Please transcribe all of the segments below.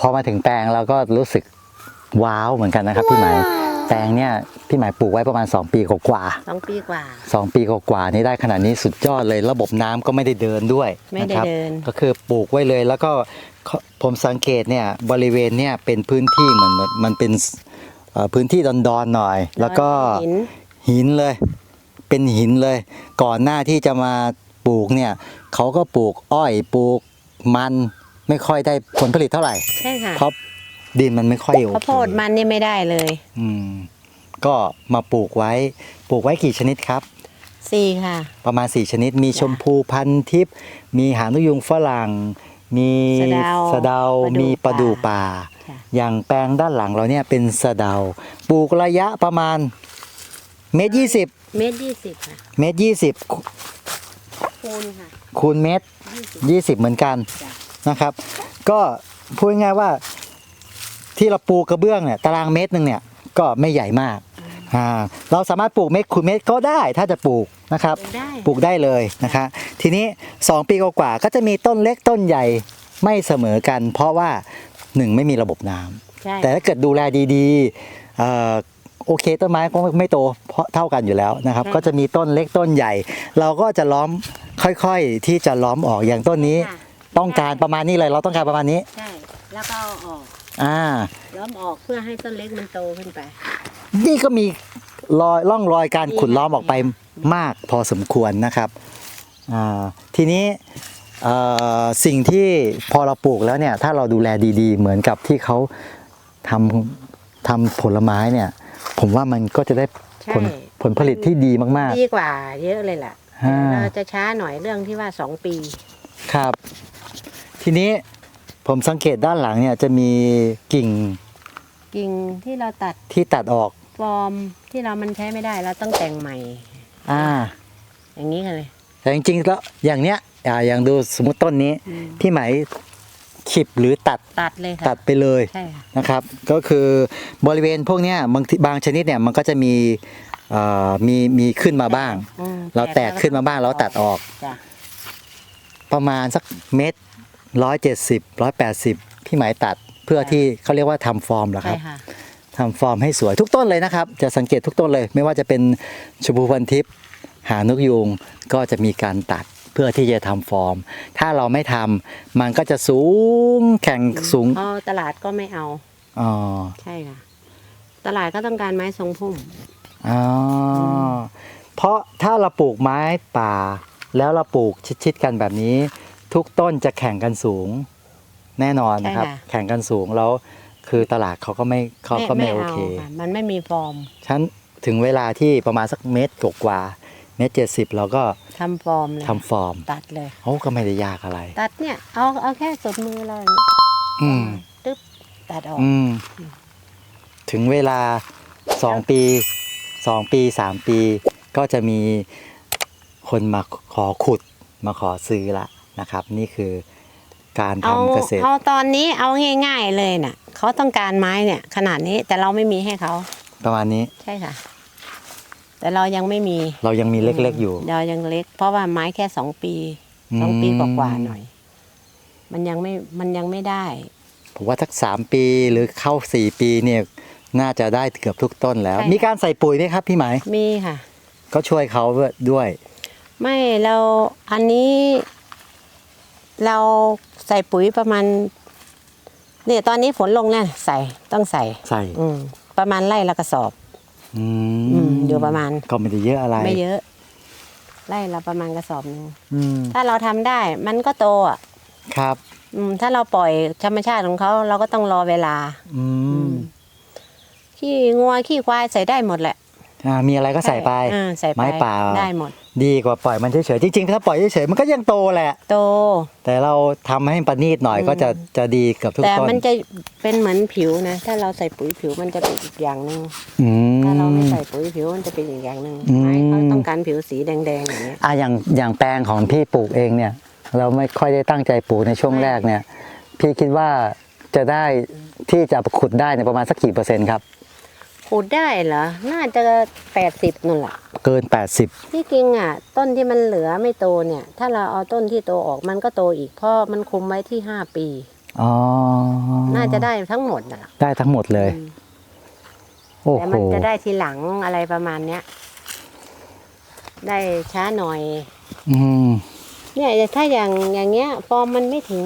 พอมาถึงแปลงเราก็รู้สึกว้าวเหมือนกันนะครับพี่หมายแปลงเนี่ยพี่หมายปลูกไว้ประมาณ 2 ปีกว่าๆสองปีกว่าสองปีกว่าๆนี่ได้ขนาดนี้สุดยอดเลย ระบบน้ำก็ไม่ได้เดินด้วยไม่ได้นะครับเดินก็คือปลูกไว้เลย แล้วก็เขาผมสังเกตเนี่ยบริเวณเนี่ยเป็นพื้นที่เหมือนเหมือนมันเป็นเอ่อพื้นที่ดอนๆหน่อย แล้วก็หินหินเลยเป็นหินเลย ก่อนหน้าที่จะมาปลูกเนี่ยเขาก็ปลูกอ้อยปลูกมัน ไม่ค่อยได้ผลผลิตเท่าไหร่ ใช่ค่ะเพราะดินมันไม่ค่อยโอข้าวเคโพดมันนี่ไม่ได้เลยอืมก็มาปลูกไว้ปลูกไว้กี่ชนิดครับ สี่ค่ะ ประมาณ 4 ชนิด มีชมพูพันทิพย์มีหางนกยุงฝรั่ง มีสะเดาสะเดาประดู่มีประดู่ป่า ค่ะ อย่างแปลงด้านหลังเราเนี่ยเป็นสะเดา ปลูกระยะประมาณเมตรยี่สิบเมตรยี่สิบค่ะเมตรยี่สิบคูณค่ะคูณเมตรยี่สิบยี่สิบเหมือนกัน จ้ะ นะครับ ก็พูดง่ายๆว่าที่เราปลูกกระเบื้องเนี่ยตารางเมตรหนึ่งเนี่ยก็ไม่ใหญ่มากอ่าเราสามารถปลูกเมตรคูณเมตรก็ได้ถ้าจะปลูกนะครับได้ปลูกได้เลยนะคะทีนี้ 2 ปีกว่าๆก็จะมีต้นเล็กต้นใหญ่ไม่เสมอกัน เพราะว่า 1 ไม่มีระบบน้ำใช่แต่ถ้าเกิดดูแลดีๆเอ่อโอเคต้นไม้ก็ไม่โตเพราะเท่ากันอยู่แล้วนะครับ ก็จะมีต้นเล็กต้นใหญ่ เราก็จะล้อมค่อยๆที่จะล้อมออกอย่างต้นนี้ค่ะ ต้องการประมาณนี้เลย เราต้องการประมาณนี้ ใช่ แล้วก็เอาออกอ่า ล้อมออกเพื่อให้ต้นเล็กมันโตขึ้นไป นี่ก็มีรอยร่องรอยการมีขุดล้อมออกไปค่ะมากพอสมควรนะครับอ่าทีนี้เอ่อสิ่งที่พอเราปลูกแล้วเนี่ย ถ้าเราดูแลดีๆ เหมือนกับที่เขาทำทำผลไม้เนี่ย ผมว่ามันก็จะได้ผลใช่ ผลผลิตที่ดีมาก ดีกว่าเยอะเลยล่ะอ่า เราจะช้าหน่อยเรื่องที่ว่าสองปี ๆ ครับ ทีนี้ผมสังเกตด้านหลังเนี่ยจะมีกิ่งกิ่งที่เราตัดที่ตัดออกฟอร์มที่เรามันใช้ไม่ได้เราต้องแต่งใหม่ อ่า อย่างนี้กันเลย แต่จริงๆแล้วอย่างเนี้ยอ่าอย่างดูสมมติต้นนี้ อืม พี่ไหมายขีบหรือตัดตัดเลยค่ะตัดไปเลยใช่ค่ะนะครับ ก็คือบริเวณพวกเนี้ยบางทีบางชนิดเนี่ยมันก็จะมีเอ่อมีมีขึ้นมาบ้าง อืมเราแตกขึ้นมาบ้างเราตัดออก จ้ะประมาณสักเม็ด ร้อยเจ็ดสิบร้อยแปดสิบพี่ไหมายตัดเพื่อที่เขาเรียกว่าทำฟอร์มเหรอคใช่รับค่ะทำฟอร์มให้สวยทุกต้นเลยนะครับ จะสังเกตทุกต้นเลย ไม่ว่าจะเป็นชมพูพันทิพย์หางนกยูงก็จะมีการตัดเพื่อที่จะทำฟอร์ม ถ้าเราไม่ทำมันก็จะสูงแข่งสูงพอตลาดก็ไม่เอาอ๋อใช่ค่ะ ตลาดก็ต้องการไม้ทรงพุ่มอ๋อเพราะถ้าเราปลูกไม้ป่า แล้วเราปลูกชิดๆกันแบบนี้ ทุกต้นจะแข่งกันสูงแน่นอนนะครับ ใช่ค่ะ แข่งกันสูงแล้วคือตลาดเขาก็ไม่เขาก็ไม่โอเคค่ะมันไม่มีฟอร์มฉะนันถึงเวลาที่ประมาณสักเมตรกว่าๆเมตรเจ็ดสิบเราก็ทำฟอร์มเลยทำฟอร์มตัดเลยโอ้ก็ไม่ได้ยากอะไร ตัดเนี่ยเอาเอาแค่สุดมือเราอืม ตึ๊บตัดออก อืม ถึงเวลาสองปีสองปีสามปี ก็จะมีคนมาขอขุดมาขอซื้อละ นะครับ นี่คือการเอาทำเกษตร เอาตอนนี้เอาง่าย ๆเลยน่ะเขาต้องการไม้เนี่ย ขนาดนี้แต่เราไม่มีให้เขาประมาณนี้ใช่ค่ะ แต่เรายังไม่มีเรายังมีเล็กๆอยู่เรายังเล็ก เพราะว่าไม้แค่สองปีสองปีกว่าๆหน่อย มันยังไม่มันยังไม่ได้ ผมว่าทักสามปีหรือเข้าสี่ปีเนี่ยน่าจะได้เกือบทุกต้นแล้ว ใช่ค่ะมีการใส่ปุ๋ยไหมครับพี่หมายมีค่ะ ก็ช่วยเขาด้วย ไม่เราอันนี้ เราใส่ปุ๋ยประมาณเนี่ยตอนนี้ฝนลงแล้วใส่ต้องใส่ใส่อืมประมาณไร่ละกระสอบ อือืมอยู่ประมาณ ก็ไม่ได้เยอะอะไรไม่เยอะ ไร่ละประมาณกระสอบหนึงอืมถ้าเราทำได้มันก็โตอะครับ อืมถ้าเราปล่อยธรรมชาติของเขาเราก็ต้องรอเวลา อืม ขี้งัวขี้ควายใส่ได้หมดแหละ อ่ามีอะไรก็ใส่ไปอ่าใส่ไปไม้ป่า ได้หมด ดีกว่าปล่อยมันเฉยๆจริงๆ ถ้าปล่อยเฉยๆมันก็ยังโตแหละ โต แต่เราทำให้ประณีตหน่อยอืมก็จะจะดีกับทุกแต่ต้นมันจะเป็นเหมือนผิวนะ ถ้าเราใส่ปุ๋ยผิวมันจะเป็นอีกอย่างหนึ่งอืม ถ้าเราไม่ใส่ปุ๋ยผิวมันจะเป็นอีกอย่างหนึ่งอืม ไม้เขาต้องการผิวสีแดงๆอย่างเงี้ย อะอย่างอย่างแปลงของพี่ปลูกเองเนี่ย เราไม่ค่อยได้ตั้งใจปลูกในช่วงไม่แรกเนี่ย พี่คิดว่าจะได้ที่จะขุดได้เนี่ยประมาณสักกี่เปอร์เซ็นต์ครับ ขูดได้เหรอ น่าจะแปดสิบนั่นแหละเกิน 80 ที่จริงอะ ต้นที่มันเหลือไม่โตเนี่ย ถ้าเราเอาต้นที่โตออกมันก็โตอีกเพราะมันคุมไว้ที่ห้าปี อ๋อน่าจะได้ทั้งหมดน่ะได้ทั้งหมดเลย อืมโอ้แต่โหมันจะได้ทีหลังอะไรประมาณเนี้ย ได้ช้าหน่อย อืมเนี่ยถ้าอย่างอย่างเงี้ยฟอร์มมันไม่ถึง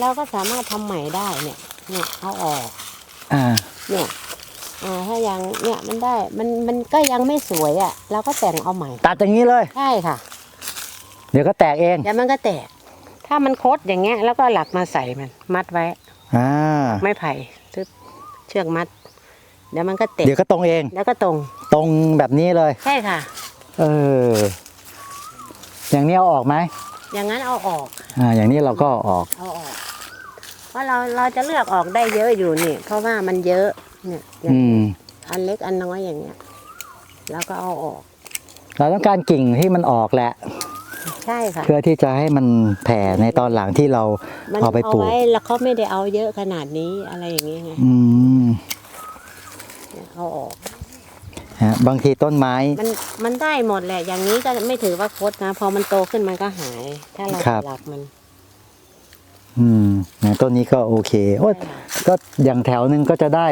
เราก็สามารถทำใหม่ได้เนี่ย เนี่ยเอาออก อ่า เนี่ย อ่าถ้ายังเนี่ยมันได้มันมันก็ยังไม่สวยอะเราก็แต่งเอาใหม่ตัดอย่างนี้เลย ใช่ค่ะ เดี๋ยวก็แตกเองเดี๋ยวมันก็แตก ถ้ามันคดอย่างเงี้ย แล้วก็หลักมาใส่มัน มัดไว้ อ่าไม้ไผ่ซึบเชือกมัด เดี๋ยวมันก็แตกเดี๋ยวก็ตรงเอง แล้วก็ตรง ตรงแบบนี้เลย ใช่ค่ะ เออ อย่างนี้เอาออกไหมอย่างนั้นเอาออก อ่า อย่างนี้เราก็เอาออก เอาออก เพราะเราเราจะเลือกออกได้เยอะอยู่นี่ เพราะว่ามันเยอะ เนี่ยอย่างอืมอันเล็กอันน้อยอย่างเงี้ย แล้วก็เอาออก เราต้องการกิ่งที่มันออกแหละ ใช่ค่ะ เพื่อที่จะให้มันแผ่ในตอนหลังที่เรามันเอาไปปลูก ไว้แล้วเขาไม่ได้เอาเยอะขนาดนี้อะไรอย่างเงี้ยไงอืมเนี่ยเอาออก ฮะบางทีต้นไม้ มันมันได้หมดแหละ อย่างนี้ก็ไม่ถือว่าคดนะ พอมันโตขึ้นมันก็หาย ถ้าเราครับ หลักมันอืมเนี่ยต้นนี้ก็โอเคโอ้ยใช่ค่ะ ก็อย่างแถวหนึงก็จะได้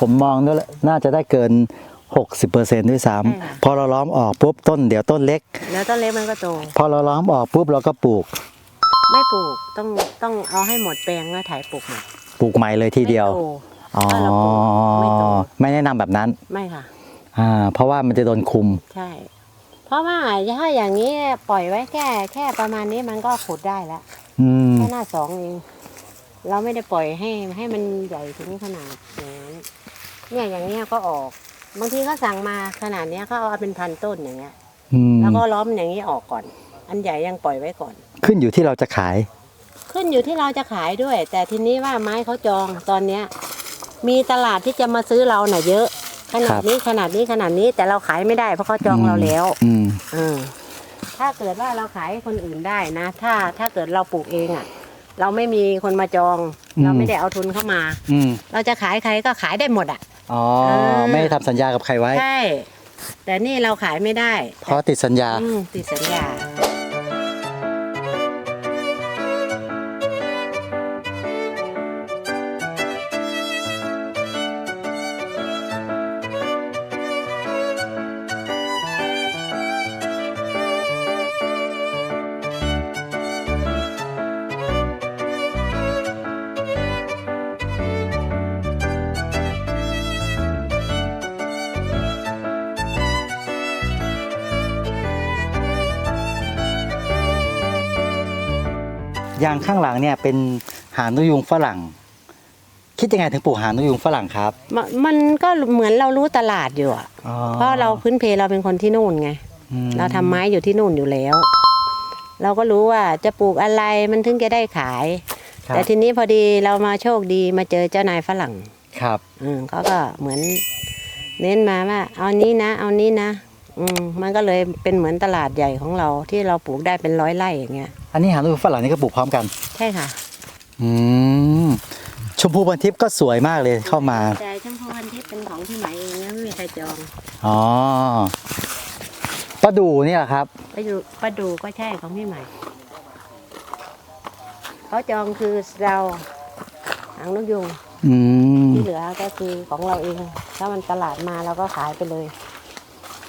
ผมมองด้วยแล้วน่าจะได้เกิน 60%ด้วยซ้ำพอเราล้อมออกปุ๊บต้นเดี๋ยวต้นเล็ก แล้วต้นเล็กมันก็โต พอเราล้อมออกปุ๊บเราก็ปลูก ไม่ปลูกต้องต้องเอาให้หมดแปลงแล้วถ่ายปลูกใหม่ปลูกใหม่เลยทีเดียวไม่โตอ๋อถ้าเราปลูกไม่โตไม่แนะนำแบบนั้น ไม่ค่ะ อ่า เพราะว่ามันจะโดนคุม ใช่ เพราะว่าถ้าอย่างนี้ปล่อยไว้แค่ แค่ประมาณนี้มันก็ขุดได้แล้วอืมแค่หน้าสองเอง เราไม่ได้ปล่อยให้ให้มันใหญ่ถึงขนาดอย่างนั้นเนี่ยอย่างเนี้ยก็ออก บางทีเขาสั่งมาขนาดเนี้ยเขาเอาเป็นพันต้นอย่างเงี้ยอืมแล้วก็ล้อมอย่างนี้ออกก่อน อันใหญ่ยังปล่อยไว้ก่อน ขึ้นอยู่ที่เราจะขาย ขึ้นอยู่ที่เราจะขายด้วย แต่ทีนี้ว่าไม้เขาจองตอนเนี้ย มีตลาดที่จะมาซื้อเราน่ะเยอะ ขนาครัดบนี้ขนาดนี้ขนาดนี้แต่เราขายไม่ได้เพราะเขาจองเราแล้วอืมอืมถ้าเกิดว่าเราขายให้คนอื่นได้นะ ถ้าถ้าเกิดเราปลูกเองอะ่ะ เราไม่มีคนมาจอง อืม เราไม่ได้เอาทุนเข้ามา อืมเราจะขายใครก็ขายได้หมดอะ่ะ อ๋อเออ ไม่ได้ทำสัญญากับใครไว้ ใช่ แต่นี่เราขายไม่ได้เพราะติดสัญญา อืมติดสัญญา ย่างข้างหลังเนี่ยเป็นหางนกยุงฝรั่ง คิดยังไงถึงปลูกหางนกยุงฝรั่งครับมันมันก็เหมือนเรารู้ตลาดอยู่อะอ๋อเพราะเราพื้นเพเราเป็นคนที่นู่นไง อืมเราทำไม้อยู่ที่นู่นอยู่แล้ว เราก็รู้ว่าจะปลูกอะไรมันถึงจะได้ขาย ครับแต่ทีนี้พอดีเรามาโชคดีมาเจอเจ้านายฝรั่งครับ อืมเขาก็เหมือนเน้นมาว่า เอานี้นะ เอานี้นะ อืมมันก็เลยเป็นเหมือนตลาดใหญ่ของเราที่เราปลูกได้เป็นร้อยไร่อย่างเงี้ย อันนี้หางนกยุงฝรั่งนี่ก็ปลูกพร้อมกัน ใช่ค่ะอืมชมพูพันทิพย์ก็สวยมากเลยเข้ามาแต่ชมพูพันทิพย์เป็นของที่ไหมเองนะไม่มีใครจองอ๋อประดูนี่แหละครับ ไปดูไปดูก็ใช่ของพี่ใหม่เขาจองคือเราหางนกยุงอืมที่เหลือก็คือของเราเอง ถ้ามันตลาดมาเราก็ขายไปเลย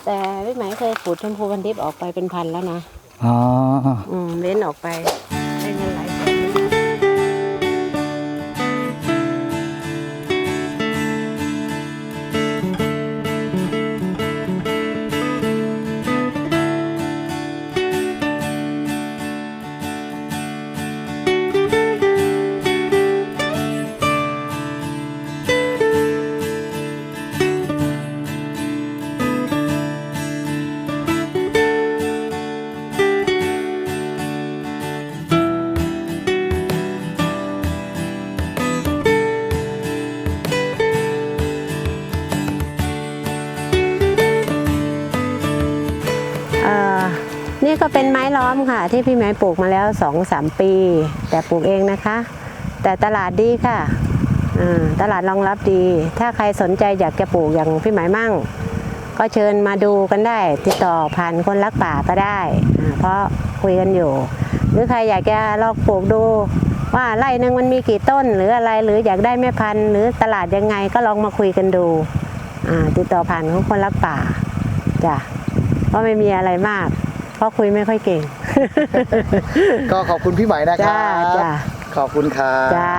แต่พี่ไหมายเคยปลูกชมพูพันทิพย์ออกไปเป็นพันแล้วนะ อ๋อ อืมเว้นออกไป ก็เป็นไม้ล้อมค่ะ ที่พี่ไม้ปลูกมาแล้วสองสามปี แต่ปลูกเองนะคะ แต่ตลาดดีค่ะตลาดรองรับดี ถ้าใครสนใจอยากจะปลูกอย่างพี่หมายมั่ง ก็เชิญมาดูกันได้ ติดต่อผ่านคนรักป่าก็ได้ เพราะคุยกันอยู่ หรือใครอยากจะลองปลูกดู ว่าไร่หนึ่งมันมีกี่ต้น หรืออะไรหรืออยากได้แม่พันธุ์หรือตลาดยังไงก็ลองมาคุยกันดูติดต่อผ่านของคนรักป่าจ้ะก็ไม่มีอะไรมาก เพราะคุยไม่ค่อยเก่ง ก็ขอบคุณพี่ไหมนะครัจ้าบจ้า ขอบคุณครับ จ้า